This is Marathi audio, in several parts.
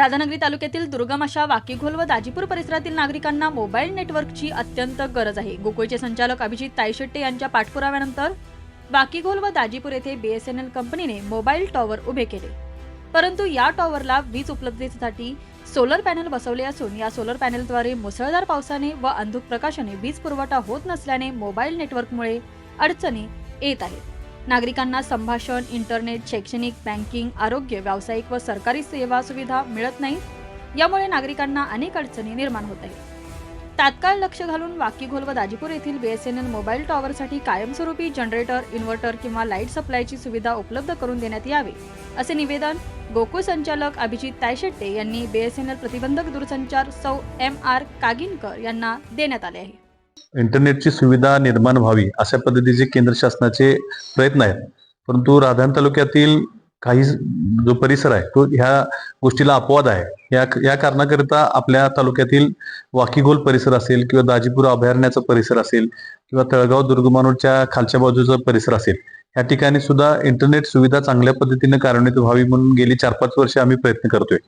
राधानगरी तालुक्यातील दुर्गम अशा वाकीघोल व दाजीपूर परिसरातील नागरिकांना मोबाईल नेटवर्कची अत्यंत गरज आहे. गोकुळचे संचालक अभिजित तायशेट्टे यांच्या पाठपुराव्यानंतर वाकीघोल व दाजीपूर येथे बीएसएनएल कंपनीने मोबाईल टॉवर उभे केले. परंतु या टॉवरला वीज उपलब्धतेसाठी सोलर पॅनल बसवले असून या सोलर पॅनलद्वारे मुसळधार पावसाने व अंधुक प्रकाशाने वीज पुरवठा होत नसल्याने मोबाईल नेटवर्कमुळे अडचणी येत आहेत. नागरिकांना संभाषण इंटरनेट शैक्षणिक बँकिंग आरोग्य व्यावसायिक व सरकारी सेवा सुविधा मिळत नाहीत यामुळे नागरिकांना अनेक अडचणी निर्माण होत आहेत. तात्काळ लक्ष घालून वाकीघोल व दाजीपूर येथील बीएसएनएल मोबाईल टॉवरसाठी कायमस्वरूपी जनरेटर इन्व्हर्टर किंवा लाइट सप्लायची सुविधा उपलब्ध करून देण्यात यावी असे निवेदन गोकुळ संचालक अभिजित तायशेट्टे यांनी बीएसएनएल प्रतिबंधक दूरसंचार सौ एम आर कागिनकर यांना देण्यात आले आहे. इंटरनेटची सुविधा निर्माण व्हावी अशा पद्धतीचे केंद्र शासनाचे प्रयत्न आहेत. परंतु राधान तालुक्यातील काही जो परिसर आहे तो ह्या गोष्टीला अपवाद आहे. या या कारणाकरिता आपल्या तालुक्यातील वाकीगोल परिसर असेल किंवा दाजीपूर अभयारण्याचा परिसर असेल किंवा तळगाव दुर्गमानूरच्या खालच्या बाजूचा परिसर असेल या ठिकाणी सुद्धा इंटरनेट सुविधा चांगल्या पद्धतीने कार्यान्वित व्हावी म्हणून गेली चार पाच वर्ष आम्ही प्रयत्न करतोय.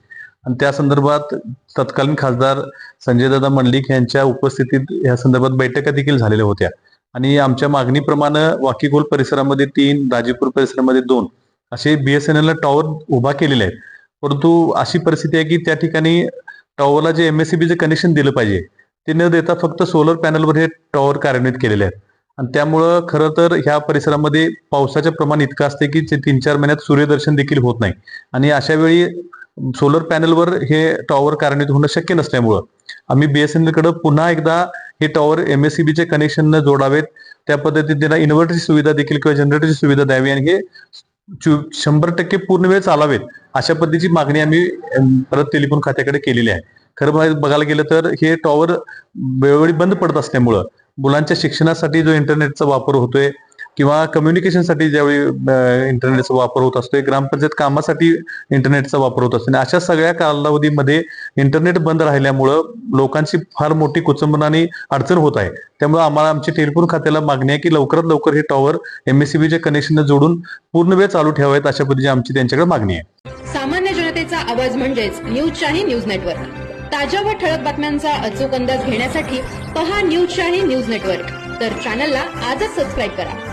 आणि त्या संदर्भात तत्कालीन खासदार संजयदादा मंडलिक यांच्या उपस्थितीत या संदर्भात बैठका देखील झालेल्या होत्या. आणि आमच्या मागणीप्रमाणे वाकीगोल परिसरामध्ये तीन दाजीपूर परिसरामध्ये दोन असे बीएसएनएल टॉवर उभा केलेले आहेत. परंतु अशी परिस्थिती आहे की त्या ठिकाणी टॉवरला जे एमएससीबीचे कनेक्शन दिलं पाहिजे ते न देता फक्त सोलर पॅनलवर हे टॉवर कार्यान्वित केलेले आहेत. आणि त्यामुळं खरं तर ह्या परिसरामध्ये पावसाचे प्रमाण इतकं असते की ते तीन चार महिन्यात सूर्यदर्शन देखील होत नाही. आणि अशा वेळी सोलर पॅनलवर हे टॉवर कार्यान्वित होणं शक्य नसल्यामुळं आम्ही बीएसएनएलकडे पुन्हा एकदा हे टॉवर एमएससीबीचे कनेक्शन न जोडावेत. त्या पद्धतीने त्यांना इन्व्हर्टरची सुविधा देखील किंवा जनरेटरची सुविधा द्यावी आणि हे शंभर टक्के पूर्ण वेळ चालावेत. अशा पद्धतीची मागणी आम्ही परत टेलिफोन खात्याकडे केलेली आहे. खरं बघायला गेलं तर हे टॉवर वेळोवेळी बंद पडत असल्यामुळं मुलांच्या शिक्षणासाठी जो इंटरनेटचा वापर होतोय किंवा कम्युनिकेशनसाठी ज्यावेळी इंटरनेटचा वापर होत असतो ग्रामपंचायत कामासाठी इंटरनेटचा वापर होत असतो. आणि अशा सगळ्या कालावधीमध्ये इंटरनेट बंद राहिल्यामुळं लोकांची फार मोठी कुचंबना आणि अडचण होत आहे. त्यामुळे आम्हाला आमच्या टेलिफोन खात्याला मागणी आहे की लवकरात लवकर हे टॉवर एमएससीबीच्या कनेक्शन जोडून पूर्ण वेळ चालू ठेवावेत अशा पद्धतीची आमची त्यांच्याकडे मागणी आहे. सामान्य जनतेचा आवाज म्हणजेच न्यूज शाही न्यूज नेटवर्क ताज्या व ठळक बातम्यांचा अचूक अंदाज घेण्यासाठी पहा न्यूज शाही न्यूज नेटवर्क तर चॅनलला आजच सबस्क्राईब करा.